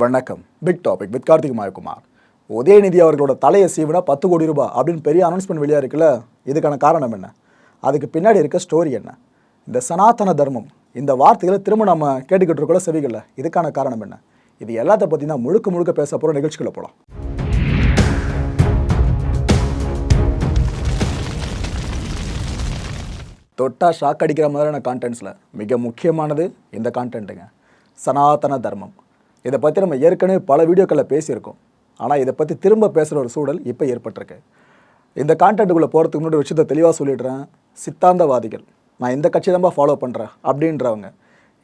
வணக்கம். Big topic with Karthik Mayakumar. Udhayanidhi அவர்களோட தலையை சீவினா பத்து கோடி ரூபாய் அப்படின்னு பெரிய அனௌன்ஸ்மெண்ட் வெளியாக இருக்குல்ல இதுக்கான காரணம் என்ன? அதுக்கு பின்னாடி இருக்க ஸ்டோரி என்ன? இந்த சனாதன தர்மம் இந்த வார்த்தைகளை திரும்ப நம்ம கேட்டுக்கிட்டு இருக்கோம் செவிகளில் இதுக்கான காரணம் என்ன? இது எல்லாத்த பற்றி தான் முழுக்க முழுக்க பேச போகிற நிகழ்ச்சிகளை போகலாம் தொட்டா ஷாக் அடிக்கிற மாதிரியான கான்டென்ட்ஸில் மிக முக்கியமானது இந்த கான்டென்ட்டுங்க சனாதன தர்மம். இதை பற்றி நம்ம ஏற்கனவே பல வீடியோக்களில் பேசியிருக்கோம். ஆனால் இதை பற்றி திரும்ப பேசுகிற ஒரு சூழல் இப்போ ஏற்பட்டிருக்கு. இந்த கான்டென்ட்டுக்குள்ளே போகிறதுக்கு முன்னாடி விஷயத்த விஷயத்தை தெளிவாக சொல்லிடுறேன். சித்தாந்தவாதிகள். நான் இந்த கட்சி தான்ப்பா ஃபாலோ பண்ணுறேன் அப்படின்றவங்க.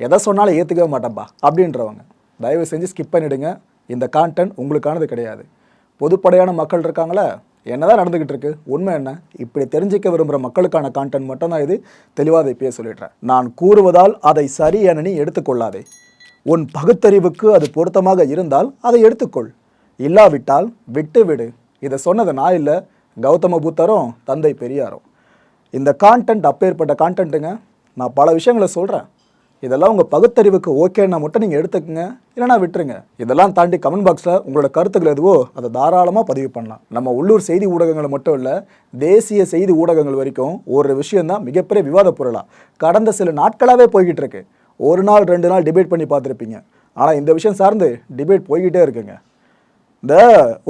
எதை சொன்னாலும் ஏற்றுக்கவே மாட்டேன்ப்பா அப்படின்றவங்க. தயவு செஞ்சு ஸ்கிப் பண்ணிவிடுங்க இந்த கான்டென்ட் உங்களுக்கானது கிடையாது. பொதுப்படையான மக்கள் இருக்காங்களே? என்னதான் நடந்துக்கிட்டு இருக்கு? உண்மை என்ன? இப்படி தெரிஞ்சிக்க விரும்புகிற மக்களுக்கான கான்டென்ட் மட்டும்தான் இது. தெளிவாக இதை இப்பயே சொல்லிடுறேன். நான் கூறுவதால் அதை சரி என நீ எடுத்துக்கொள்ளாதே. உன் பகுத்தறிவுக்கு அது பொருத்தமாக இருந்தால் அதை எடுத்துக்கொள். இல்லாவிட்டால் விட்டு விடு இதை சொன்னது நான் இல்லை கௌதம புத்தரும் தந்தை பெரியாரும். இந்த கான்டென்ட் அப்பேற்பட்ட கான்டென்ட்டுங்க நான் பல விஷயங்களை சொல்கிறேன் இதெல்லாம் உங்கள் பகுத்தறிவுக்கு ஓகேன்னா மட்டும் நீங்கள் எடுத்துக்கங்க. இல்லைனா விட்டுருங்க. இதெல்லாம் தாண்டி கமெண்ட் பாக்ஸில் உங்களோட கருத்துக்கள் எதுவோ அதை தாராளமாக பதிவு பண்ணலாம். நம்ம உள்ளூர் செய்தி ஊடகங்கள் மட்டும் இல்லை தேசிய செய்தி ஊடகங்கள் வரைக்கும் ஒரு விஷயந்தான் மிகப்பெரிய விவாத பொருளாக கடந்த சில நாட்களாகவே போய்கிட்டு இருக்கு. ஒரு நாள் ரெண்டு நாள் டிபேட் பண்ணி பார்த்துருப்பீங்க. ஆனால் இந்த விஷயம் சார்ந்து டிபேட் போய்கிட்டே இருக்குங்க. இந்த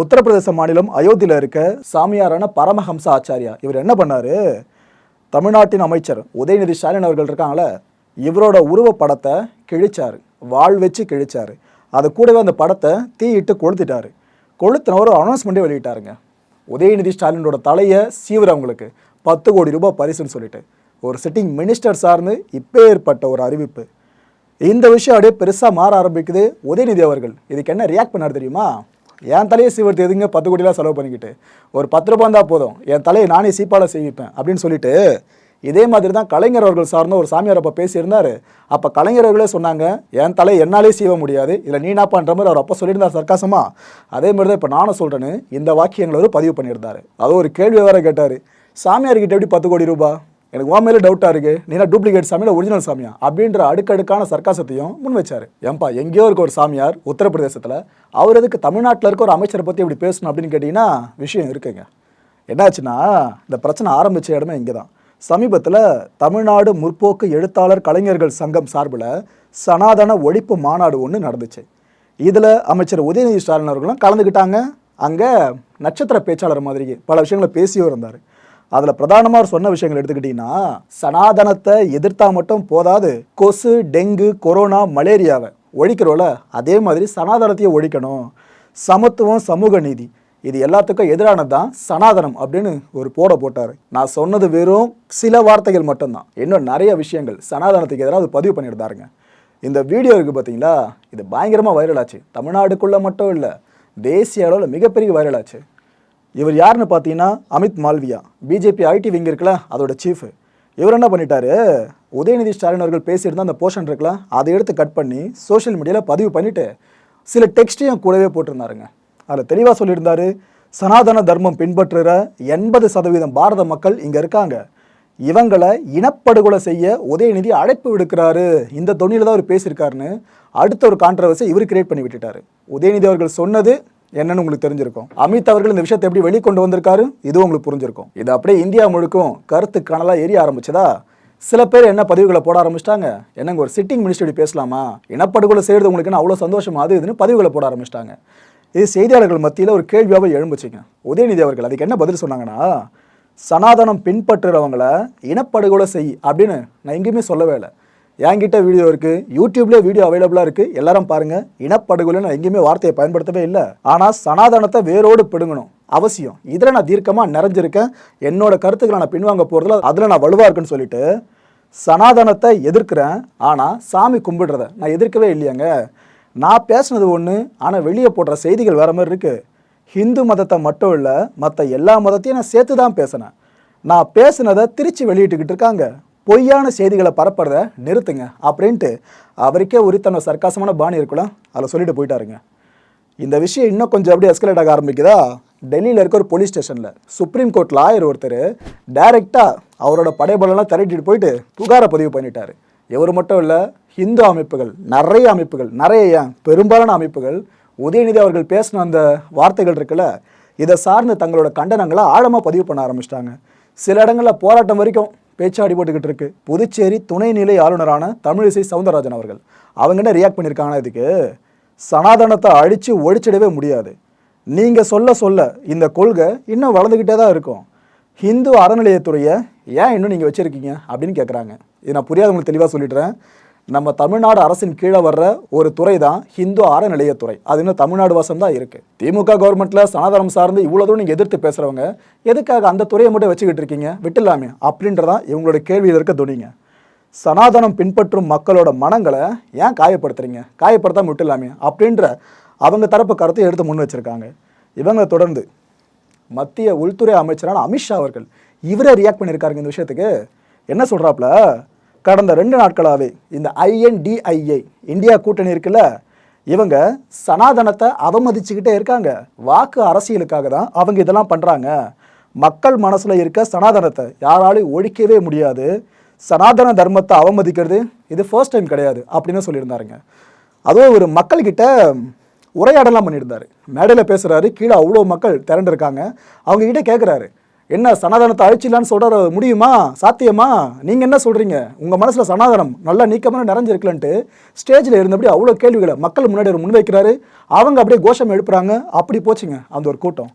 உத்தரப்பிரதேச மாநிலம் அயோத்தியில் இருக்க சாமியாரான பரமஹம்சா ஆச்சாரியா இவர் என்ன பண்ணார்? தமிழ்நாட்டின் அமைச்சர் உதயநிதி ஸ்டாலின் அவர்கள் இருக்காங்களே இவரோட உருவப்படத்தை கிழிச்சார். வாள் வச்சு கிழிச்சார். அது கூடவே அந்த படத்தை தீயிட்டு கொளுத்திட்டாரு. கொளுத்தினவர் அனௌன்ஸ்மெண்ட்டே வெளியிட்டாருங்க. உதயநிதி ஸ்டாலினோட தலையை சீவுறவங்களுக்கு பத்து கோடி ரூபாய் பரிசுன்னு சொல்லிட்டு. ஒரு சிட்டிங் மினிஸ்டர் சார்ந்து இப்போ ஏற்பட்ட ஒரு அறிவிப்பு. இந்த விஷயம் அப்படியே பெருசாக மாற ஆரம்பிக்குது. உதயநிதி அவர்கள் இதுக்கு என்ன ரியாக்ட் பண்ணார் தெரியுமா? என் தலையை சீவர்த்து எதுங்க? பத்து கோடிலாம் செலவு பண்ணிக்கிட்டு. ஒரு பத்து ரூபா இருந்தால் போதும். என் தலையை நானே சீப்பால் செய்விப்பேன் அப்படின்னு சொல்லிட்டு இதே மாதிரி தான் கலைஞர் அவர்கள் சார்ந்த ஒரு சாமியார் அப்போ பேசியிருந்தார். அப்போ கலைஞர் அவர்களே சொன்னாங்க என் தலை என்னாலே சீவ முடியாது. இல்லை நீனாப்பான்ற மாதிரி அவர் அப்போ சொல்லியிருந்தார் சர்க்காசமா. அதே மாதிரி தான் இப்போ நானும் சொல்கிறேன்னு இந்த வாக்கியங்களை அவர் பதிவு பண்ணியிருந்தார். அது ஒரு கேள்வி வேற கேட்டார். சாமியார்கிட்ட எப்படி பத்து கோடி ரூபாய்? எனக்கு உன் மேலே டவுட்டாக இருக்குது நீனா டூப்ளிகேட் சாமியில் ஒரிஜினல் சாமியா அப்படின்ற அடுக்கடுக்கான சர்க்காசத்தையும் முன் வச்சார் ஏன்பா எங்கேயோ இருக்க ஒரு சாமியார் உத்தரப்பிரதேசத்தில் அவர் எதுக்கு தமிழ்நாட்டில் இருக்க ஒரு அமைச்சரை பற்றி இப்படி பேசணும் அப்படின்னு கேட்டிங்கன்னா விஷயம் இருக்குங்க. என்னாச்சுன்னா இந்த பிரச்சனை ஆரம்பித்த இடமே இங்கே தான் சமீபத்தில் தமிழ்நாடு முற்போக்கு எழுத்தாளர் கலைஞர்கள் சங்கம் சார்பில் சனாதன ஒழிப்பு மாநாடு ஒன்று நடந்துச்சு. இதில் அமைச்சர் உதயநிதி ஸ்டாலின் அவர்களும் கலந்துக்கிட்டாங்க. அங்கே நட்சத்திர பேச்சாளர் மாதிரி பல விஷயங்களை பேசியும் இருந்தார். அதில் பிரதானமாக சொன்ன விஷயங்கள் எடுத்துக்கிட்டிங்கன்னா சனாதனத்தை எதிர்த்தா மட்டும் போதாது. கொசு டெங்கு கொரோனா மலேரியாவை ஒழிக்கிறோல அதே மாதிரி சனாதனத்தையும் ஒழிக்கணும். சமத்துவம் சமூக நீதி இது எல்லாத்துக்கும் எதிரானது தான் சனாதனம் அப்படின்னு ஒரு போட போட்டார். நான் சொன்னது வெறும் சில வார்த்தைகள் மட்டும்தான். இன்னும் நிறைய விஷயங்கள் சனாதனத்துக்கு எதிராக அது பதிவு பண்ணியிருந்தாருங்க இந்த வீடியோ இருக்குது பார்த்தீங்களா இது பயங்கரமாக வைரல் ஆச்சு. தமிழ்நாடுக்குள்ளே மட்டும் இல்லை தேசிய அளவில் மிகப்பெரிய வைரல் ஆச்சு. இவர் யாருன்னு பார்த்தீங்கன்னா Amit Malviya. BJP IT wing இருக்குல்ல அதோட சீஃப் இவர் என்ன பண்ணிட்டாரு? உதயநிதி ஸ்டாலின் அவர்கள் பேசியிருந்த அந்த போர்ஷன் இருக்குல்ல அதை எடுத்து கட் பண்ணி சோஷியல் மீடியாவில் பதிவு பண்ணிவிட்டு சில டெக்ஸ்ட்டையும் கூடவே போட்டிருந்தாருங்க. அதில் தெளிவாக சொல்லியிருந்தாரு சனாதன தர்மம் பின்பற்றுகிற எண்பது சதவீதம் பாரத மக்கள் இங்கே இருக்காங்க. இவங்களை இனப்படுகொலை செய்ய உதயநிதி அழைப்பு விடுக்கிறாரு. இந்த தொனியில் தான் அவர் பேசியிருக்காருன்னு அடுத்த ஒரு கான்ட்ரவர்ஸை இவர் கிரியேட் பண்ணி விட்டுட்டார். உதயநிதி அவர்கள் சொன்னது என்னன்னு உங்களுக்கு தெரிஞ்சிருக்கும். அமித் அவர்கள் இந்த விஷயத்தை எப்படி வெளிக்கொண்டு வந்திருக்காரு? இதுவும் உங்களுக்கு புரிஞ்சிருக்கும். இது அப்படியே இந்தியா முழுக்கும் கருத்து கனலாக எரிய ஆரம்பிச்சதா? சில பேர் என்ன பதிவுகளை போட ஆரம்பிச்சிட்டாங்க? என்னங்க ஒரு சிட்டிங் மினிஸ்டர் இப்படி பேசலாமா? இனப்படுகொலை செய்கிறது உங்களுக்கு என்ன அவ்வளோ சந்தோஷமா? அது இதுன்னு பதிவுகளை போட ஆரம்பிச்சிட்டாங்க. இது செய்தியாளர்கள் மத்தியில் ஒரு கேள்வியாகவே எழும்புச்சுங்க. உதயநிதி அவர்கள் அதுக்கு என்ன பதில் சொன்னாங்கன்னா சனாதனம் பின்பற்றுறவங்கள இனப்படுகொலை செய் அப்படின்னு நான் எங்கேயுமே சொல்லவே இல்லை. என்கிட்ட வீடியோ இருக்குது யூடியூப்லேயே வீடியோ அவைலபிளாக இருக்குது எல்லாரும் பாருங்கள் இனப்படுகொலை நான் எங்கேயுமே வார்த்தையை பயன்படுத்தவே இல்லை. ஆனால் சனாதனத்தை வேரோடு பிடுங்கணும் அவசியம். இதில் நான் தீர்க்கமாக நிறைஞ்சிருக்கேன். என்னோட கருத்துக்களை நான் பின்வாங்க போகிறதுல அதில் நான் வலுவாக இருக்குன்னு சொல்லிட்டு சனாதனத்தை எதிர்க்கிறேன். ஆனால் சாமி கும்பிடுறத நான் எதிர்க்கவே இல்லையாங்க. நான் பேசுனது ஒன்று ஆனால் வெளியே போடுற செய்திகள் வேறு மாதிரி இருக்குது ஹிந்து மதத்தை மட்டும் இல்லை மற்ற எல்லா மதத்தையும் நான் சேர்த்து தான் பேசினேன். நான் பேசுனதை திருச்சி வெளியிட்டுக்கிட்டு இருக்காங்க. பொய்யான செய்திகளை பரப்புறத நிறுத்துங்க அப்படின்ட்டு அவருக்கே உரித்தன சர்க்காசமான பாணி இருக்கலாம் அதில் சொல்லிட்டு போயிட்டாருங்க. இந்த விஷயம் இன்னும் கொஞ்சம் அப்படியே எஸ்கலேட் ஆக ஆரம்பிக்குதா? டெல்லியில் இருக்க ஒரு போலீஸ் ஸ்டேஷனில் சுப்ரீம் கோர்ட் லாயர் ஒருத்தர் டைரெக்டாக அவரோட படைபலம்லாம் திரட்டிட்டு போயிட்டு புகாரை பதிவு பண்ணிட்டார். இவர் மட்டும் இல்லை ஹிந்து அமைப்புகள் நிறைய அமைப்புகள் நிறைய ஏன் பெரும்பாலான அமைப்புகள் உதயநிதி அவர்கள் பேசின அந்த வார்த்தைகள் இருக்குல்ல இதை சார்ந்து தங்களோட கண்டனங்களை ஆழமாக பதிவு பண்ண ஆரம்பிச்சிட்டாங்க. சில இடங்களில் போராட்டம் வரைக்கும் பேச்சாடி போட்டுக்கிட்டு இருக்கு. புதுச்சேரி துணைநிலை ஆளுநரான தமிழிசை சவுந்தரராஜன் அவர்கள். அவங்க என்ன ரியாக்ட் பண்ணியிருக்காங்கன்னா இதுக்கு? சனாதனத்தை அழித்து ஒழிச்சிடவே முடியாது. நீங்கள் சொல்ல சொல்ல இந்த கொள்கை இன்னும் வளர்ந்துக்கிட்டே தான் இருக்கும். ஹிந்து அறநிலையத்துறையை ஏன் இன்னும் நீங்கள் வச்சுருக்கீங்க அப்படின்னு கேட்குறாங்க இது நான் புரியாதவங்களுக்கு தெளிவாக சொல்லிடுறேன். நம்ம தமிழ்நாடு அரசின் கீழே வர்ற ஒரு துறை தான் ஹிந்து அறநிலையத்துறை. அது இன்னும் தமிழ்நாடு வசம் தான் இருக்குது திமுக கவர்மெண்ட்டில் சனாதனம் சார்ந்து இவ்வளோ தூரம் நீங்கள் எதிர்த்து பேசுகிறவங்க எதுக்காக அந்த துறையை மட்டும் வச்சுக்கிட்டு இருக்கீங்க? விட்டுலாமே அப்படின்றதான் இவங்களோட கேள்வியில் இருக்க துணிங்க. சனாதனம் பின்பற்றும் மக்களோட மனங்களை ஏன் காயப்படுத்துறீங்க? காயப்படுத்தாம விட்டுலாமே அப்படின்ற அவங்க தரப்பு கருத்தை எடுத்து முன் வச்சிருக்காங்க. இவங்க தொடர்ந்து மத்திய உள்துறை அமைச்சரான அமித்ஷா அவர்கள் இவரே ரியாக்ட் பண்ணியிருக்காருங்க இந்த விஷயத்துக்கு. என்ன சொல்கிறாப்புல கடந்த ரெண்டு நாட்களாகவே இந்த ஐஎன்டிஐஏ இந்தியா கூட்டணி இருக்குல்ல இவங்க சனாதனத்தை அவமதிச்சுக்கிட்டே இருக்காங்க. வாக்கு அரசியலுக்காக தான் அவங்க இதெல்லாம் பண்ணுறாங்க மக்கள் மனசில் இருக்க சனாதனத்தை யாராலையும் ஒழிக்கவே முடியாது. சனாதன தர்மத்தை அவமதிக்கிறது இது ஃபர்ஸ்ட் டைம் கிடையாது அப்படின்னு சொல்லியிருந்தாருங்க. அதுவும் ஒரு மக்கள்கிட்ட உரையாடலாம் பண்ணியிருந்தாரு. மேடையில் பேசுகிறாரு கீழே அவ்வளோ மக்கள் திரண்டிருக்காங்க. அவங்கக்கிட்ட கேட்குறாரு என்ன சனாதனத்தை அழிச்சிடலான்னு சொல்கிற முடியுமா? சாத்தியமா? நீங்கள் என்ன சொல்கிறீங்க உங்கள் மனசில் சனாதனம் நல்லா நீக்கமாக நிறைஞ்சிருக்கலன்ட்டு ஸ்டேஜில் இருந்தபடி அவ்வளோ கேள்விகளை மக்கள் முன்னாடி முன்வைக்கிறாரு. அவங்க அப்படியே கோஷம் எழுப்புறாங்க. அப்படி போச்சுங்க அந்த ஒரு கூட்டம்.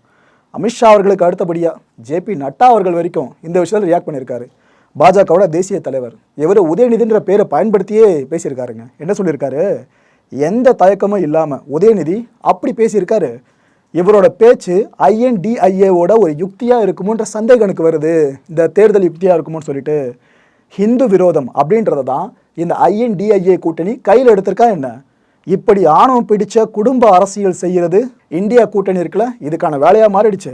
அமித்ஷா அவர்களுக்கு அடுத்தபடியாக ஜேபி நட்டா அவர்கள் வரைக்கும் இந்த விஷயத்தில் ரியாக்ட் பண்ணியிருக்காரு. பாஜகவோட தேசிய தலைவர். இவர் உதயநிதின்ற பேரை பயன்படுத்தியே பேசியிருக்காருங்க. என்ன சொல்லியிருக்காரு? எந்த தயக்கமும் இல்லாமல் உதயநிதி அப்படி பேசியிருக்காரு. இவரோட பேச்சு ஐஎன்டிஐஏவோட ஒரு யுக்தியாக இருக்குமோன்ற சந்தேகம் எனக்கு வருது. இந்த தேர்தல் யுக்தியாக இருக்குமோன்னு சொல்லிட்டு ஹிந்து விரோதம் அப்படின்றத தான் இந்த ஐஎன்டிஐஏ கூட்டணி கையில் எடுத்திருக்கா என்ன? இப்படி ஆணவம் பிடிச்ச குடும்ப அரசியல் செய்கிறது இந்தியா கூட்டணி இருக்குல்ல இதுக்கான வேலையாக மாறிடுச்சு.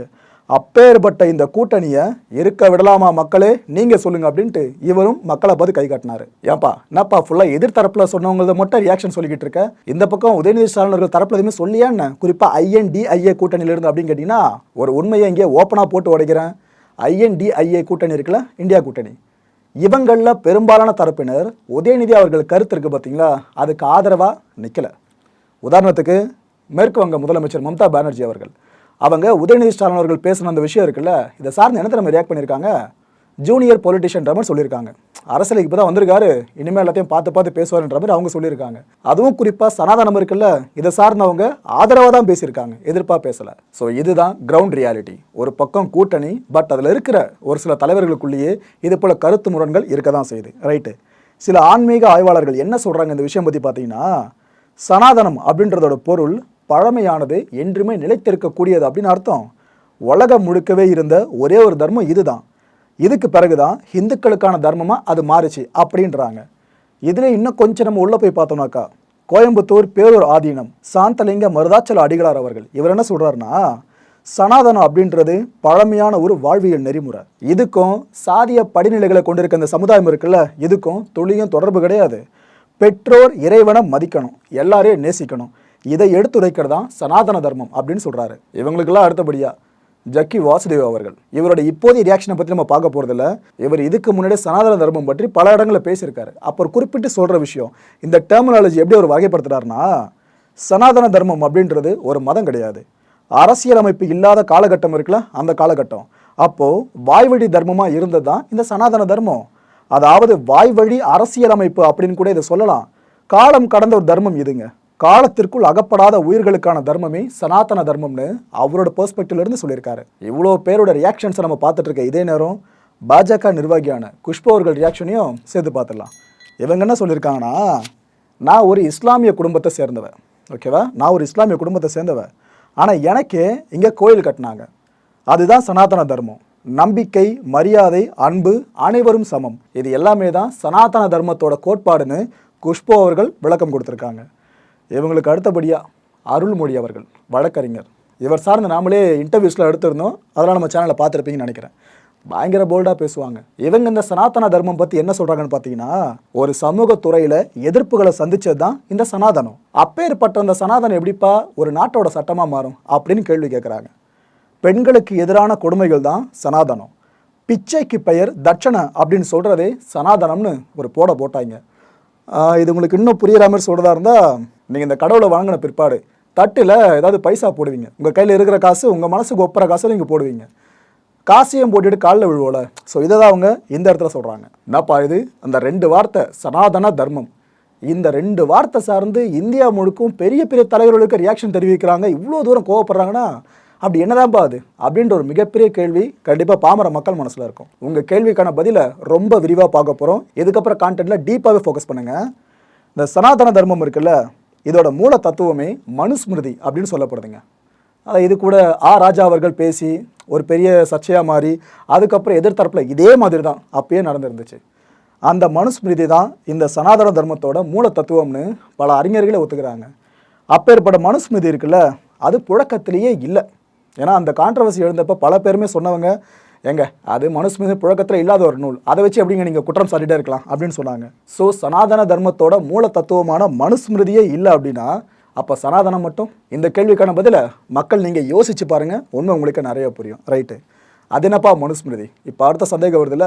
அப்பேற்பட்ட இந்த கூட்டணியை இருக்க விடலாமா மக்களே? நீங்கள் சொல்லுங்கள் அப்படின்ட்டு இவரும் மக்களை பார்த்து கை காட்டினாரு. ஏன்பா என்னப்பா ஃபுல்லாக எதிர்த்தரப்பில் சொன்னவங்களத மட்டும் ரியாக்ஷன் சொல்லிக்கிட்டு இருக்க? இந்த பக்கம் உதயநிதி ஸ்டாலின் தரப்பில் எதுவுமே சொல்லியா என்ன? குறிப்பாக ஐஎன்டிஐஏ கூட்டணியிலிருந்து அப்படின்னு கேட்டிங்கன்னா ஒரு உண்மையை இங்கே ஓப்பனாக போட்டு உடைக்கிறேன். ஐஎன்டிஐஏ கூட்டணி இருக்குல்ல இந்தியா கூட்டணி. இவங்களில் பெரும்பாலான தரப்பினர் உதயநிதி அவர்கள் கருத்து இருக்குது பார்த்தீங்களா? அதுக்கு ஆதரவாக நிற்கலை உதாரணத்துக்கு மேற்கு வங்க முதலமைச்சர் மம்தா பானர்ஜி அவர்கள். அவங்க உதயநிதி ஸ்டாலின் அவர்கள் பேசின அந்த விஷயம் இருக்குல்ல இதை சார்ந்து என்ன நம்ம ரியாக்ட் பண்ணியிருக்காங்க? ஜூனியர் பொலிட்டிஷியன்ற மாதிரி சொல்லியிருக்காங்க. அரசியலுக்கு இப்போ தான் வந்திருக்காரு இனிமேல் எல்லாத்தையும் பார்த்து பார்த்து பேசுவார்ன்ற மாதிரி அவங்க சொல்லியிருக்காங்க. அதுவும் குறிப்பாக சனாதனம் இருக்குல்ல இதை சார்ந்தவங்க ஆதரவாக தான் பேசியிருக்காங்க எதிர்ப்பாக பேசலை. ஸோ இதுதான் கிரவுண்ட் ரியாலிட்டி ஒரு பக்கம் கூட்டணி பட் அதில் இருக்கிற ஒரு சில தலைவர்களுக்குள்ளேயே இது போல் கருத்து முரண்கள் இருக்க தான் செய்யுது. ரைட்டு சில ஆன்மீக ஆய்வாளர்கள் என்ன சொல்கிறாங்க இந்த விஷயம் பற்றி பார்த்தீங்கன்னா சனாதனம் அப்படின்றதோட பொருள் பழமையானது என்றுமே நிலைத்திருக்கக்கூடியது அப்படின்னு அர்த்தம். உலகம் முழுக்கவே இருந்த ஒரே ஒரு தர்மம் இதுதான். இதுக்கு பிறகுதான் ஹிந்துக்களுக்கான தர்மமாக அது மாறுச்சு அப்படின்றாங்க. இதில் இன்னும் கொஞ்சம் நம்ம உள்ளே போய் பார்த்தோம்னாக்கா கோயம்புத்தூர் பேரூர் ஆதீனம் சாந்தலிங்க மருதாச்சல அடிகளார் அவர்கள் இவர் என்ன சொல்கிறாருன்னா சனாதனம் அப்படின்றது பழமையான ஒரு வாழ்வியல் நெறிமுறை. இதுக்கும் சாதிய படிநிலைகளை கொண்டிருக்க இந்த சமுதாயம் இருக்குல்ல இதுக்கும் தொழிலும் தொடர்பு கிடையாது. பெற்றோர் இறைவனை மதிக்கணும் எல்லாரையும் நேசிக்கணும். இதை எடுத்துரைக்கிறது தான் சனாதன தர்மம் அப்படின்னு சொல்கிறாரு இவங்களுக்கெல்லாம் அடுத்தபடியாக ஜக்கி வாசுதேவ் அவர்கள். இவரோட இப்போதைய ரியாக்ஷனை பற்றி நம்ம பார்க்க போகிறதில்ல இவர் இதுக்கு முன்னாடி சனாதன தர்மம் பற்றி பல இடங்களில் பேசியிருக்காரு. அப்போ குறிப்பிட்டு சொல்கிற விஷயம் இந்த டெர்மினாலஜி எப்படி அவர் வகைப்படுத்துகிறாருன்னா சனாதன தர்மம் அப்படின்றது ஒரு மதம் கிடையாது. அரசியலமைப்பு இல்லாத காலகட்டம் இருக்குல்ல அந்த காலகட்டம். அப்போது வாய்வழி தர்மமாக இருந்தது தான் இந்த சனாதன தர்மம். அதாவது வாய்வழி அரசியலமைப்பு அப்படின்னு கூட இதை சொல்லலாம். காலம் கடந்த ஒரு தர்மம் இதுங்க. காலத்திற்குள் அகப்படாத உயிர்களுக்கான தர்மமே சனாதன தர்மம்னு அவரோட பெர்ஸ்பெக்டிவ்லேருந்து சொல்லியிருக்காரு. இவ்வளோ பேரோட ரியாக்ஷன்ஸை நம்ம பார்த்துட்டு இருக்க இதே நேரம் பாஜக நிர்வாகியான குஷ்பு அவர்கள் ரியாக்ஷனையும் சேர்த்து பார்த்துடலாம். இவங்க என்ன சொல்லியிருக்காங்கன்னா நான் ஒரு இஸ்லாமிய குடும்பத்தை சேர்ந்தவன். ஓகேவா நான் ஒரு இஸ்லாமிய குடும்பத்தை சேர்ந்தவன். ஆனால் எனக்கு இங்கே கோயில் கட்டினாங்க. அதுதான் சனாதன தர்மம். நம்பிக்கை மரியாதை அன்பு அனைவரும் சமம். இது எல்லாமே தான் சனாதன தர்மத்தோட கோட்பாடுன்னு குஷ்பு அவர்கள் விளக்கம் கொடுத்துருக்காங்க. இவங்களுக்கு அடுத்தபடியாக அருள்மொழி அவர்கள் வழக்கறிஞர். இவர் சார்ந்து நாமளே இன்டர்வியூஸில் எடுத்திருந்தோம். அதெல்லாம் நம்ம சேனலில் பார்த்துருப்பீங்கன்னு நினைக்கிறேன். பயங்கர போல்டாக பேசுவாங்க. இவங்க இந்த சனாதன தர்மம் பற்றி என்ன சொல்கிறாங்கன்னு பார்த்தீங்கன்னா ஒரு சமூக துறையில் எதிர்ப்புகளை சந்தித்தது தான் இந்த சனாதனம். அப்பேற்பட்ட அந்த சனாதனம் எப்படிப்பா ஒரு நாட்டோட சட்டமாக மாறும் அப்படின்னு கேள்வி கேட்குறாங்க பெண்களுக்கு எதிரான கொடுமைகள் தான் சனாதனம். பிச்சைக்கு பெயர் தட்சணை அப்படின்னு சொல்கிறதே சனாதனம்னு ஒரு போட போட்டாங்க. இது உங்களுக்கு இன்னும் புரியுற மாதிரி சொல்கிறதா இருந்தால் நீங்கள் இந்த கடவுளை வாங்கின பிற்பாடு தட்டில் ஏதாவது பைசா போடுவீங்க. உங்கள் கையில் இருக்கிற காசு உங்கள் மனசுக்கு ஒப்புற காசு நீங்கள் போடுவீங்க. காசையும் போட்டுட்டு காலில் விழுவோல. ஸோ இதை தான் அவங்க இந்த இடத்துல சொல்கிறாங்க என்னப்பா இது? அந்த ரெண்டு வார்த்தை சனாதன தர்மம். இந்த ரெண்டு வார்த்தை சார்ந்து இந்தியா முழுக்கும் பெரிய பெரிய தலைவர்களுக்கு ரியாக்ஷன் தெரிவிக்கிறாங்க. இவ்வளோ தூரம் கோவப்படுறாங்கன்னா அப்படி என்னதான்ப்பா அது? அப்படின்ற ஒரு மிகப்பெரிய கேள்வி கண்டிப்பாக பாமர மக்கள் மனசில் இருக்கும். உங்கள் கேள்விக்கான பதிலை ரொம்ப விரிவாக பார்க்க போகிறோம் இதுக்கப்புறம் கான்டென்ட்டில் டீப்பாகவே ஃபோக்கஸ் பண்ணுங்கள் இந்த சனாதன தர்மம் இருக்குல்ல இதோட மூல தத்துவமே மனுஸ்மிருதி அப்படின்னு சொல்லப்படுதுங்க. அதை இது கூட ஆ ராஜா அவர்கள் பேசி ஒரு பெரிய சர்ச்சையாக மாறி அதுக்கப்புறம் எதிர்த்தரப்பில் இதே மாதிரி தான் அப்பயே நடந்துருந்துச்சு. அந்த மனுஸ்மிருதி தான் இந்த சனாதன தர்மத்தோட மூல தத்துவம்னு பல அறிஞர்களே ஒத்துக்கிறாங்க. அப்பேற்பட்ட மனுஸ்மிருதி இருக்குல்ல அது புழக்கத்திலேயே இல்லை. ஏன்னா அந்த கான்ட்ரவர்சி எழுந்தப்போ பல பேருமே சொன்னவங்க ஏங்க அது மனுஸ்மிருதி புழக்கத்தில் இல்லாத ஒரு நூல். அதை வச்சு எப்படிங்க நீங்கள் குற்றம் சாட்டிட்டே இருக்கலாம் அப்படின்னு சொன்னாங்க. ஸோ சனாதன தர்மத்தோட மூல தத்துவமான மனுஸ்மிருதியே இல்லை அப்படின்னா அப்போ சனாதனம் மட்டும்? இந்த கேள்விக்கான பதிலை மக்கள் நீங்கள் யோசிச்சு பாருங்கள் உண்மை உங்களுக்கு நிறைய புரியும். ரைட்டு அது என்னப்பா மனுஸ்மிருதி இப்போ அடுத்த சந்தேகம் வருதுல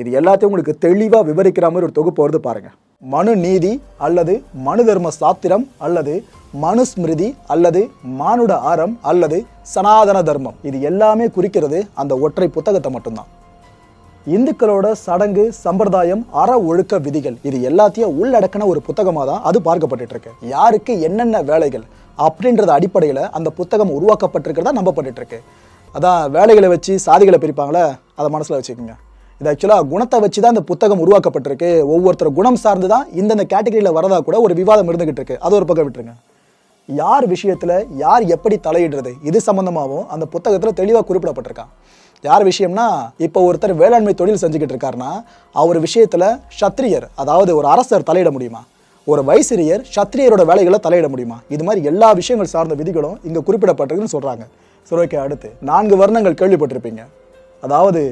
இது எல்லாத்தையும் உங்களுக்கு தெளிவாக விவரிக்கிற மாதிரி ஒரு தொகுப்பு வருது பாருங்கள் மனு நீதி அல்லது மனு தர்ம சாத்திரம் அல்லது மனுஸ்மிருதி அல்லது மானுட ஆரம் அல்லது சனாதன தர்மம். இது எல்லாமே குறிக்கிறது அந்த ஒற்றை புத்தகத்தை மட்டும்தான். இந்துக்களோட சடங்கு சம்பிரதாயம் அற ஒழுக்க விதிகள் இது எல்லாத்தையும் உள்ளடக்கின ஒரு புத்தகமாக தான் அது பார்க்கப்பட்டு இருக்கு யாருக்கு என்னென்ன வேலைகள் அப்படின்றத அடிப்படையில் அந்த புத்தகம் உருவாக்கப்பட்டிருக்கிறதா நம்பப்பட்டு இருக்கு அதான் வேலைகளை வச்சு சாதிகளை பிரிப்பாங்களே அதை மனசில் வச்சுக்கோங்க. இது ஆக்சுவலாக குணத்தை வச்சு தான் இந்த புத்தகம் உருவாக்கப்பட்டிருக்கு. ஒவ்வொருத்தர் குணம் சார்ந்து தான் இந்தந்த கேட்டகரியில் வரதா கூட ஒரு விவாதம் இருந்துகிட்டு இருக்கு அது ஒரு பக்கம் விட்டுருங்க. யார் விஷயத்தில் யார் எப்படி தலையிடுறது? இது சம்மந்தமாகவும் அந்த புத்தகத்தில் தெளிவாக குறிப்பிடப்பட்டிருக்கான் யார் விஷயம்னா இப்போ ஒருத்தர் வேளாண்மை தொழில் செஞ்சுக்கிட்டு இருக்காருன்னா அவர் விஷயத்தில் சத்திரியர் அதாவது ஒரு அரசர் தலையிட முடியுமா? ஒரு வைசிரியர் சத்திரியரோட வேலைகளை தலையிட முடியுமா? இது மாதிரி எல்லா விஷயங்கள் சார்ந்த விதிகளும் இங்கே குறிப்பிடப்பட்டிருக்குன்னு சொல்கிறாங்க சரி ஓகே அடுத்து நான்கு வர்ணங்கள் கேள்விப்பட்டிருப்பீங்க. அதாவது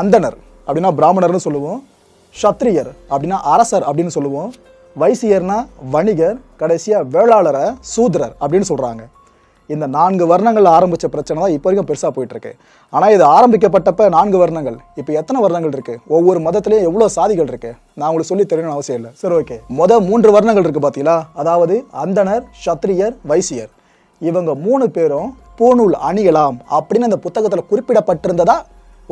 அந்தணர் அப்படின்னா பிராமணர்னு சொல்லுவோம். சத்திரியர் அப்படின்னா அரசர் அப்படின்னு சொல்லுவோம். வைசியர்னா வணிகர் கடைசியாக வேளாளரை சூத்ரர் அப்படின்னு சொல்கிறாங்க இந்த நான்கு வர்ணங்கள் ஆரம்பித்த பிரச்சனை தான் இப்போ வரைக்கும் பெருசாக போயிட்டுருக்கு. ஆனால் இது ஆரம்பிக்கப்பட்டப்ப நான்கு வர்ணங்கள் இப்போ எத்தனை வர்ணங்கள் இருக்குது ஒவ்வொரு மதத்துலேயும் எவ்வளோ சாதிகள் இருக்குது நான் உங்களுக்கு சொல்லி தெரியணும்னு அவசியம் இல்லை. சரி ஓகே மொதல் மூன்று வர்ணங்கள் இருக்குது பார்த்தீங்களா அதாவது அந்தணர் சத்திரியர் வைசியர். இவங்க மூணு பேரும் பூநூல் அணியலாம் அப்படின்னு அந்த புத்தகத்தில் குறிப்பிடப்பட்டிருந்ததா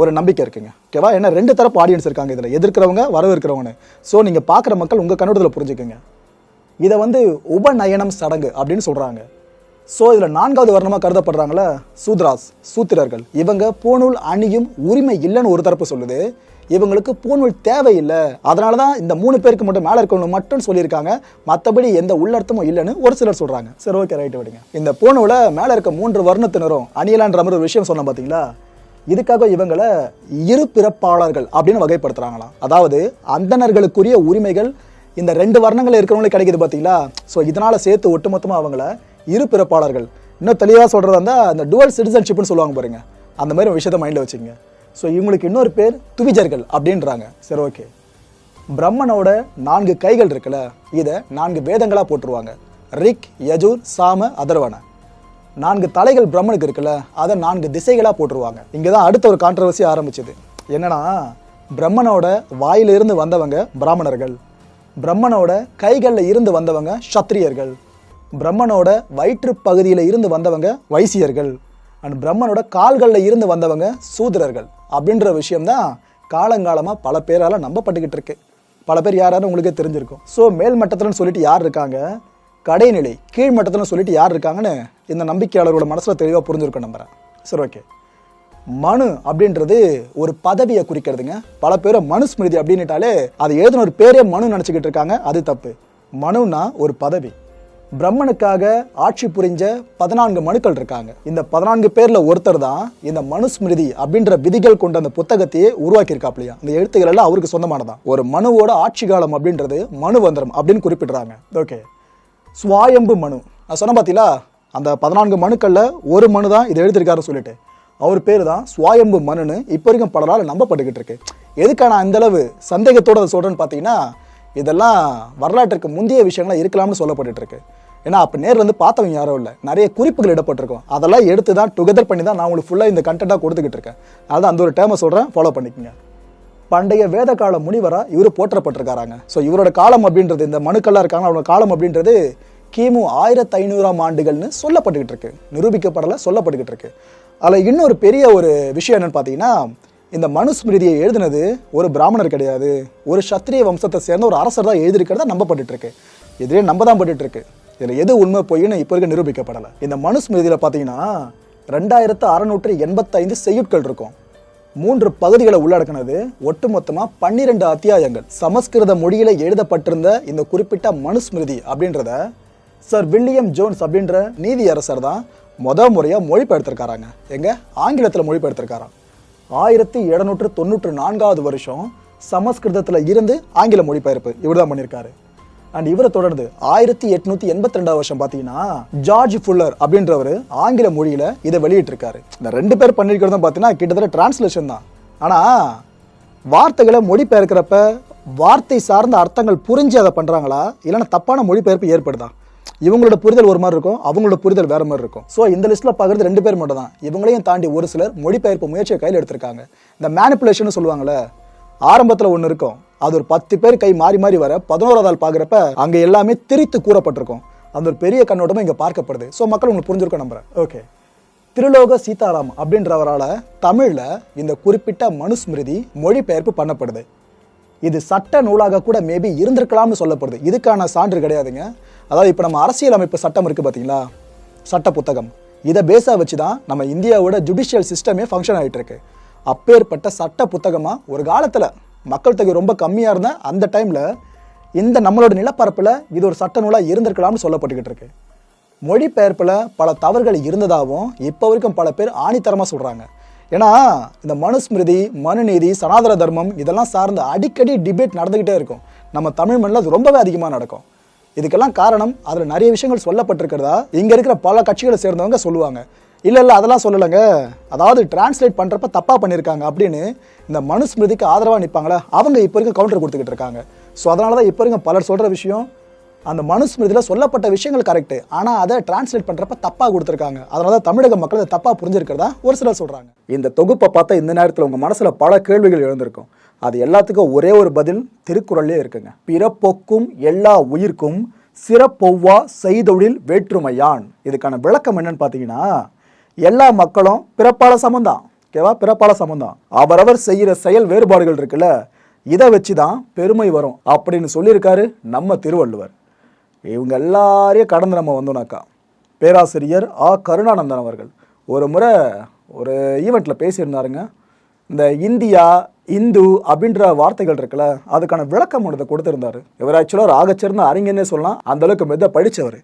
ஒரு நம்பிக்கை இருக்குங்க. ஓகேவா ஏன்னா ரெண்டு தரப்பு ஆடியன்ஸ் இருக்காங்க இதில். எதிர்க்கிறவங்க வரவேற்கிறவங்க ஸோ நீங்கள் பார்க்குற மக்கள் உங்கள் கண்ணோட்டத்தில் புரிஞ்சுக்குங்க. இதை வந்து உபநயனம் சடங்கு அப்படின்னு சொல்கிறாங்க ஸோ இதில் நான்காவது வர்ணமாக கருதப்படுறாங்களே சூத்ராஸ் சூத்திரர்கள். இவங்க பூணூல் அணியும் உரிமை இல்லைன்னு ஒரு தரப்பு சொல்லுது. இவங்களுக்கு பூணூல் தேவையில்லை. அதனால தான் இந்த மூணு பேருக்கு மட்டும் மேலே இருக்கவங்க மட்டும் சொல்லியிருக்காங்க. மற்றபடி எந்த உள்ளர்த்தமும் இல்லைன்னு ஒரு சிலர் சொல்கிறாங்க சரி ஓகே ரைட்டு விடுங்க. இந்த பூணூலை மேலே இருக்க மூன்று வர்ணத்தினரும் அணியலான்ற மாதிரி ஒரு விஷயம் சொன்னோம் பார்த்தீங்களா இதுக்காக இவங்களை இரு பிறப்பாளர்கள் அப்படின்னு வகைப்படுத்துகிறாங்களாம் அதாவது அந்தணர்களுக்குரிய உரிமைகள் இந்த ரெண்டு வர்ணங்கள் இருக்கிறவங்களுக்கு கிடைக்குது பார்த்தீங்களா ஸோ இதனால் சேர்த்து ஒட்டுமொத்தமாக அவங்கள இரு பிறப்பாளர்கள். இன்னும் தெளிவாக சொல்கிறதா இருந்தால் அந்த டுவல் சிட்டிசன்ஷிப்னு சொல்லுவாங்க பாருங்க. அந்த மாதிரி விஷயத்தை மைண்டில் வச்சுங்க ஸோ இவங்களுக்கு இன்னொரு பேர் துவிஜர்கள் அப்படின்றாங்க. சரி ஓகே பிரம்மனோட நான்கு கைகள் இருக்குல்ல இதை நான்கு வேதங்களாக போட்டுருவாங்க. ரிக் யஜூர் சாம அதர்வன. நான்கு தலைகள் பிரம்மனுக்கு இருக்குல்ல அதை நான்கு திசைகளாக போட்டுருவாங்க. இங்கே தான் அடுத்த ஒரு கான்ட்ரவர்சி ஆரம்பிச்சது. என்னன்னா பிரம்மனோட வாயிலிருந்து வந்தவங்க பிராமணர்கள். பிரம்மனோட கைகளில் இருந்து வந்தவங்க சத்திரியர்கள். பிரம்மனோட வயிற்று பகுதியில் இருந்து வந்தவங்க வைசியர்கள். அண்ட் பிரம்மனோட கால்களில் இருந்து வந்தவங்க சூதரர்கள் அப்படின்ற விஷயம்தான் காலங்காலமாக பல பேரால் நம்பப்பட்டுக்கிட்டு இருக்கு. பல பேர் யாராரும் உங்களுக்கே தெரிஞ்சிருக்கும். ஸோ மேல் மட்டத்தில்னு சொல்லிட்டு யார் இருக்காங்க? கடைநிலை கீழ்மட்டத்தில் சொல்லிட்டு யார் இருக்காங்கன்னு இந்த நம்பிக்கையாளரோட மனசில் தெளிவாக புரிஞ்சிருக்கும் நம்புறேன் சரி ஓகே மனு அப்படின்றது ஒரு பதவியை குறிக்கிறதுங்க. பல பேர் மனுஸ்மிருதி அப்படின்னுட்டாலே அது எழுதின ஒரு பேரே மனு நினச்சிக்கிட்டு இருக்காங்க. அது தப்பு. மனுனா ஒரு பதவி. பிரம்மனுக்காக ஆட்சி புரிஞ்ச பதினான்கு மனுக்கள் இருக்காங்க. இந்த பதினான்கு பேரில் ஒருத்தர் தான் இந்த மனுஸ்மிருதி அப்படின்ற விதிகள் கொண்ட அந்த புத்தகத்தையே உருவாக்கியிருக்காப்லையா? அந்த எழுத்துக்கள் எல்லாம் அவருக்கு சொந்தமானதான் ஒரு மனுவோட ஆட்சி காலம் அப்படின்றது மனு வந்திரம் அப்படின்னு குறிப்பிடுறாங்க. ஓகே சுவாயம்பு மனு. நான் சொன்ன பார்த்தீங்களா அந்த பதினான்கு மனுக்களில் ஒரு மனு தான் இதை எழுதியிருக்காருன்னு சொல்லிட்டு. அவர் பேர் தான் சுவாயம்பு மனுன்னு இப்போ வரைக்கும் பலரால் நம்பப்பட்டுக்கிட்டு இருக்கு. எதுக்காக நான் இந்த அளவு அதை சொல்கிறேன்னு பார்த்தீங்கன்னா இதெல்லாம் வரலாற்றுக்கு முந்தைய விஷயங்களாக இருக்கலாம்னு சொல்லப்பட்டுட்டு இருக்கு. ஏன்னா அப்போ நேரில் இருந்து பார்த்தவங்க யாரும் இல்லை. நிறைய குறிப்புகள் இடப்பட்டிருக்கும். அதெல்லாம் எடுத்து தான் டுகெதர் பண்ணி தான் நான் உங்களுக்கு ஃபுல்லாக இந்த கண்டென்ட்டாக கொடுத்துக்கிட்டு இருக்கேன். அதான் அந்த ஒரு டேமை சொல்கிறேன் ஃபாலோ பண்ணிக்கோங்க. பண்டைய வேத கால முனிவராக இவர் போற்றப்பட்டிருக்காராங்க. ஸோ இவரோட காலம் அப்படின்றது இந்த மனுக்கள்லாம் இருக்காங்க அவரோட காலம் அப்படின்றது கிமு ஆயிரத்தி ஐநூறாம் ஆண்டுகள்னு சொல்லப்பட்டுக்கிட்டு இருக்கு. நிரூபிக்கப்படலை சொல்லப்பட்டுக்கிட்டு இருக்கு. அதில் இன்னொரு பெரிய ஒரு விஷயம் என்னன்னு பார்த்தீங்கன்னா இந்த மனுஸ்மிருதியை எழுதினது ஒரு பிராமணர் கிடையாது. ஒரு சத்திரிய வம்சத்தை சேர்ந்த ஒரு அரசர் தான் எழுதியிருக்கிறதா நம்பப்பட்டு இருக்கு. இதுவே நம்ப தான் பட்டுட்டு இருக்கு. இதில் எது உண்மை பொய்ன்னு இப்போ இருக்க நிரூபிக்கப்படலை. இந்த மனுஸ்மிருதியில் பார்த்தீங்கன்னா ரெண்டாயிரத்து அறநூற்று எண்பத்தைந்து செய்யுட்கள் இருக்கும். மூன்று பகுதிகளை உள்ளடக்கினது ஒட்டுமொத்தமாக பன்னிரெண்டு அத்தியாயங்கள். சமஸ்கிருத மொழியில் எழுதப்பட்டிருந்த இந்த குறிப்பிட்ட மனுஸ்மிருதி அப்படின்றத சர் வில்லியம் ஜோன்ஸ் அப்படின்ற நீதியரசர் தான் மொத முறையாக மொழிபெயர்த்திருக்காராங்க. எங்க? ஆங்கிலத்தில் மொழிபெயர்த்திருக்காராம். ஆயிரத்தி எழுநூற்று தொண்ணூற்று நான்காவது வருஷம் சமஸ்கிருதத்தில் இருந்து ஆங்கில மொழிபெயர்ப்பு இவர் தான் பண்ணியிருக்காரு. அண்ட் இவரை தொடர்ந்து ஆயிரத்தி எட்நூத்தி எண்பத்தி ரெண்டாவது வருஷம் பார்த்தீங்கன்னா ஜார்ஜ் ஃபுல்லர் அப்படின்றவர் ஆங்கில மொழியில இதை வெளியிட்டிருக்காரு. இந்த ரெண்டு பேர் பண்ணிருக்கிறதும் பார்த்தீங்கன்னா கிட்டத்தட்ட டிரான்ஸ்லேஷன் தான். ஆனால் வார்த்தைகளை மொழிபெயர்க்கிறப்ப வார்த்தை சார்ந்த அர்த்தங்கள் புரிஞ்சு அதை பண்ணுறாங்களா இல்லைன்னா தப்பான மொழிபெயர்ப்பு ஏற்படுதா? இவங்களோட புரிதல் ஒரு மாதிரி இருக்கும் அவங்களோட புரிதல் வேற மாதிரி இருக்கும். ஸோ இந்த லிஸ்ட்டில் பார்க்குறது ரெண்டு பேர் மட்டும் தான் இவங்களையும் தாண்டி ஒரு சிலர் மொழிபெயர்ப்பு முயற்சியை கையில் எடுத்திருக்காங்க. இந்த மேனிப்புலேஷன் சொல்லுவாங்கல்ல ஆரம்பத்தில் ஒன்று இருக்கும். அது ஒரு பத்து பேர் கை மாறி மாறி வர பதினோராவது ஆள் பார்க்குறப்ப அங்கே எல்லாமே திரித்து கூறப்பட்டிருக்கும். அந்த ஒரு பெரிய கண்ணோட்டமும் இங்கே பார்க்கப்படுது. ஸோ மக்கள் உங்களுக்கு புரிஞ்சிருக்க நம்புறேன். ஓகே திருலோக சீதாராம் அப்படின்றவரால் தமிழில் இந்த குறிப்பிட்ட மனுஸ்மிருதி மொழிபெயர்ப்பு பண்ணப்படுது. இது சட்ட நூலாக கூட மேபி இருந்திருக்கலாம்னு சொல்லப்படுது. இதுக்கான சான்று கிடையாதுங்க. அதாவது இப்போ நம்ம அரசியல் அமைப்பு சட்டம் இருக்குது பார்த்தீங்களா சட்ட புத்தகம். இதை பேஸாக வச்சு தான் நம்ம இந்தியாவோட ஜுடிஷியல் சிஸ்டமே ஃபங்க்ஷன் ஆகிட்டு இருக்கு அப்பேற்பட்ட சட்ட புத்தகமாக ஒரு காலத்தில் மக்கள் தொகை ரொம்ப கம்மியாக இருந்த அந்த டைமில் இந்த நம்மளோட நிலப்பரப்பில் இது ஒரு சட்ட நூலாக இருந்திருக்கலாம்னு சொல்லப்பட்டுக்கிட்டு இருக்கு. மொழிபெயர்ப்பில் பல தவறுகள் இருந்ததாகவும் இப்போ வரைக்கும் பல பேர் ஆணித்தரமாக சொல்கிறாங்க ஏன்னா இந்த மனுஸ்மிருதி மனுநீதி சனாதன தர்மம் இதெல்லாம் சார்ந்த அடிக்கடி டிபேட் நடந்துக்கிட்டே இருக்கும். நம்ம தமிழ் மண்ணில் அது ரொம்பவே அதிகமாக நடக்கும். இதுக்கெல்லாம் காரணம் அதில் நிறைய விஷயங்கள் சொல்லப்பட்டிருக்கிறதா? இங்கே இருக்கிற பல கட்சிகளை சேர்ந்தவங்க சொல்லுவாங்க. இல்லை இல்லை அதெல்லாம் சொல்லலைங்க. அதாவது டிரான்ஸ்லேட் பண்ணுறப்ப தப்பாக பண்ணியிருக்காங்க அப்படின்னு இந்த மனுஸ்மிருதிக்கு ஆதரவாக நிற்பாங்களே அவங்க இப்போ இருக்க கவுண்டர் கொடுத்துக்கிட்டு இருக்காங்க. ஸோ அதனால தான் இப்போ இருக்க பலர் சொல்கிற விஷயம் அந்த மனுஸ்மிருதியில் சொல்லப்பட்ட விஷயங்கள் கரெக்டு ஆனால் அதை டிரான்ஸ்லேட் பண்ணுறப்ப தப்பாக கொடுத்துருக்காங்க. அதனால தான் தமிழக மக்கள் அதை தப்பாக புரிஞ்சிருக்கிறதா ஒரு சிலர் சொல்கிறாங்க இந்த தொகுப்பை பார்த்தா இந்த நேரத்தில் உங்கள் மனசில் பல கேள்விகள் எழுந்திருக்கும். அது எல்லாத்துக்கும் ஒரே ஒரு பதில் திருக்குறள்லேயே இருக்குங்க. பிறப்பொக்கும் எல்லா உயிர்க்கும் சிறப்பொவ்வா செய்தொழில் வேற்றுமையான். இதுக்கான விளக்கம் என்னன்னு பார்த்தீங்கன்னா எல்லா மக்களும் பிறப்பால சமந்தான். ஓகேவா? பிறப்பால சமந்தான். அவரவர் செய்கிற செயல் வேறுபாடுகள் இருக்குல்ல? இதை வச்சு தான் பெருமை வரும் அப்படின்னு சொல்லியிருக்காரு நம்ம திருவள்ளுவர். இவங்க எல்லாரையும் கடந்து நம்ம வந்தோம்னாக்கா பேராசிரியர் ஆ. கருணானந்தன் அவர்கள் ஒரு முறை ஒரு ஈவெண்ட்டில் பேசியிருந்தாருங்க. இந்த இந்தியா இந்து அப்படின்ற வார்த்தைகள் இருக்குல்ல அதுக்கான விளக்கம் ஒன்றதை கொடுத்துருந்தாரு. இவர் ஆக்சுவலாக ஒரு ஆகச்சிறந்த அறிஞர்னே சொல்லலாம். அந்தளவுக்கு மெத படித்தவர்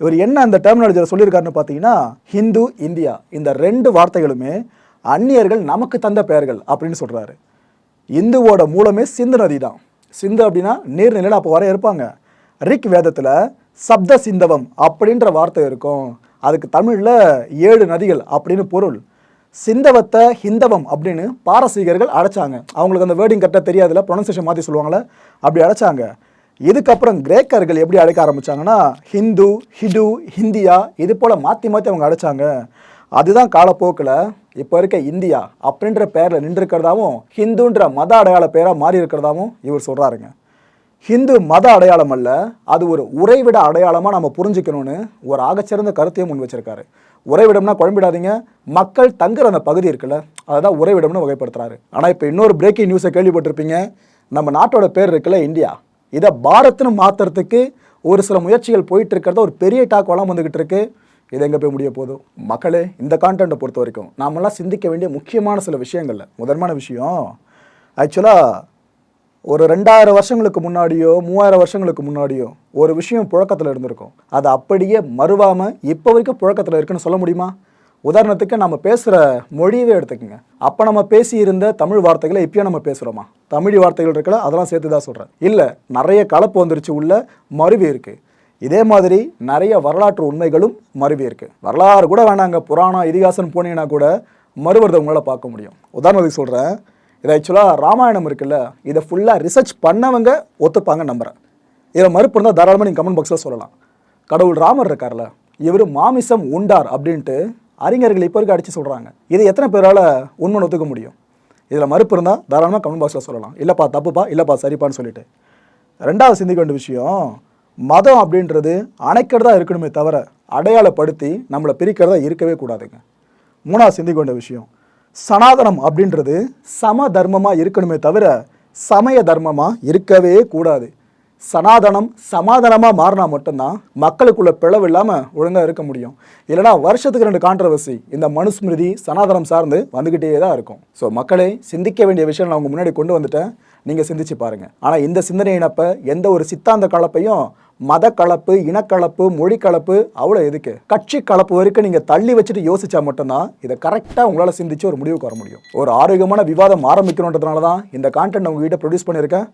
இவர் என்ன அந்த டெர்மினாலஜியில் சொல்லியிருக்காருன்னு பார்த்தீங்கன்னா ஹிந்து இந்தியா இந்த ரெண்டு வார்த்தைகளுமே அந்நியர்கள் நமக்கு தந்த பெயர்கள் அப்படின்னு சொல்கிறாரு இந்துவோட மூலமே சிந்து நதி தான். சிந்து அப்படின்னா நீர்நிலையில் அப்போ வர இருப்பாங்க. ரிக் வேதத்தில் சப்த சிந்தவம் அப்படின்ற வார்த்தை இருக்கும். அதுக்கு தமிழில் ஏழு நதிகள் அப்படின்னு பொருள். சிந்தவத்தை ஹிந்தவம் அப்படின்னு பாரசீகர்கள் அழைச்சாங்க. அவங்களுக்கு அந்த வேர்டிங் கரெக்டாக தெரியாதுல ப்ரொனன்சேஷன் மாற்றி சொல்லுவாங்களே அப்படி அழைச்சாங்க. இதுக்கப்புறம் கிரேக்கர்கள் எப்படி அழைக்க ஆரம்பித்தாங்கன்னா ஹிந்து ஹிடு ஹிந்தியா இது போல் மாற்றி மாற்றி அவங்க அழைச்சாங்க. அதுதான் காலப்போக்கில் இப்போ இருக்க இந்தியா அப்படின்ற பேரில் நின்றுருக்கிறதாவும் ஹிந்துன்ற மத அடையாள பேராக மாறி இருக்கிறதாவும் இவர் சொல்கிறாருங்க ஹிந்து மத அடையாளம் அல்ல அது ஒரு உறைவிட அடையாளமாக நம்ம புரிஞ்சுக்கணும்னு ஒரு ஆகச்சிறந்த கருத்தையும் முன் வச்சிருக்காரு. உறைவிடம்னா குழம்பிடாதீங்க மக்கள் தங்குற அந்த பகுதி இருக்குல்ல அதுதான் உறைவிடம்னு வகைப்படுத்துறாரு. ஆனால் இப்போ இன்னொரு பிரேக்கிங் நியூஸை கேள்விப்பட்டிருப்பீங்க நம்ம நாட்டோட பேர் இருக்குல்ல இந்தியா. இதை பாரத்னு மாற்றுறதுக்கு ஒரு சில முயற்சிகள் போயிட்டு இருக்கிறத ஒரு பெரிய டாக் வளம் வந்துக்கிட்டு இருக்கு இது எங்கே போய் முடிய போதும் மக்களே இந்த கான்டென்ட்டை பொறுத்த வரைக்கும் நாமெல்லாம் சிந்திக்க வேண்டிய முக்கியமான சில விஷயங்கள்ல முதன்மையான விஷயம் ஆக்சுவலாக ஒரு ரெண்டாயிரம் வருஷங்களுக்கு முன்னாடியோ மூவாயிரம் வருஷங்களுக்கு முன்னாடியோ ஒரு விஷயம் புழக்கத்தில் இருந்திருக்கும். அது அப்படியே மறுவாமல் இப்போ வரைக்கும் புழக்கத்தில் இருக்குன்னு சொல்ல முடியுமா? உதாரணத்துக்கு நம்ம பேசுகிற மொழியவே எடுத்துக்கோங்க. அப்போ நம்ம பேசியிருந்த தமிழ் வார்த்தைகளை இப்போயும் நம்ம பேசுகிறோமா தமிழ் வார்த்தைகள் இருக்கல அதெல்லாம் சேர்த்து தான் சொல்கிறேன் இல்லை நிறைய கலப்பு வந்துருச்சு உள்ள மருவி இருக்குது இதே மாதிரி நிறைய வரலாற்று உண்மைகளும் மருவி இருக்கு. வரலாறு கூட வேணாங்க. புராணம் இதிகாசம் போனீங்கன்னா கூட மறுவரதை உங்களால் பார்க்க முடியும். உதாரணத்துக்கு சொல்கிறேன் இது ஆக்சுவலாக ராமாயணம் இருக்குல்ல இதை ஃபுல்லாக ரிசர்ச் பண்ணவங்க ஒத்துப்பாங்க நம்புகிறேன் இதில் மறுப்பு இருந்தால் தாராளமாக நீங்கள் கமெண்ட் பாக்ஸில் சொல்லலாம். கடவுள் ராமர் இருக்கார்ல இவர் மாமிசம் உண்டார் அப்படின்ட்டு அறிஞர்கள் இப்போ இருக்க அடித்து சொல்கிறாங்க இது எத்தனை பேரால் உண்மை ஒத்துக்க முடியும்? இதில் மறுப்பு இருந்தால் தாராளமாக கமெண்ட் பாக்ஸில் சொல்லலாம். இல்லைப்பா தப்புப்பா இல்லைப்பா சரிப்பான்னு சொல்லிட்டு. ரெண்டாவது சிந்திக்க வேண்டிய விஷயம் மதம் அப்படின்றது அணைக்கிறதா இருக்கணுமே தவிர அடையாளப்படுத்தி நம்மளை பிரிக்கிறதா இருக்கவே கூடாதுங்க. மூணாவது சிந்திக்க வேண்டிய விஷயம் சனாதனம் அப்படின்றது சம தர்மமாக இருக்கணுமே தவிர சமய தர்மமாக இருக்கவே கூடாது. சனாதனம் சமாதானமாக மாறினா மட்டும்தான் மக்களுக்குள்ள பிளவு இல்லாமல் ஒழுங்காக இருக்க முடியும். இல்லைனா வருஷத்துக்கு ரெண்டு கான்ட்ரவர்சி இந்த மனுஸ்மிருதி சனாதனம் சார்ந்து வந்துக்கிட்டே தான் இருக்கும். ஸோ மக்களை சிந்திக்க வேண்டிய விஷயம் நான் உங்கள் முன்னாடி கொண்டு வந்துட்டேன். நீங்கள் சிந்திச்சு பாருங்கள் ஆனால் இந்த சிந்தனையினப்ப எந்த ஒரு சித்தாந்த கலப்பையும் மத கலப்பு இனக்கலப்பு மொழி கலப்பு அவ்வளோ எதுக்கு? கட்சி கலப்பு வரைக்கும் நீங்கள் தள்ளி வச்சுட்டு யோசிச்சா மட்டும்தான் இதை கரெக்டாக உங்களால் சிந்திச்சு ஒரு முடிவுக்கு வர முடியும். ஒரு ஆரோக்கியமான விவாதம் ஆரம்பிக்கணுன்றதுனால தான் இந்த கான்டென்ட் உங்ககிட்ட ப்ரொடியூஸ் பண்ணியிருக்கேன்.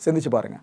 சிந்திச்சு பாருங்கள்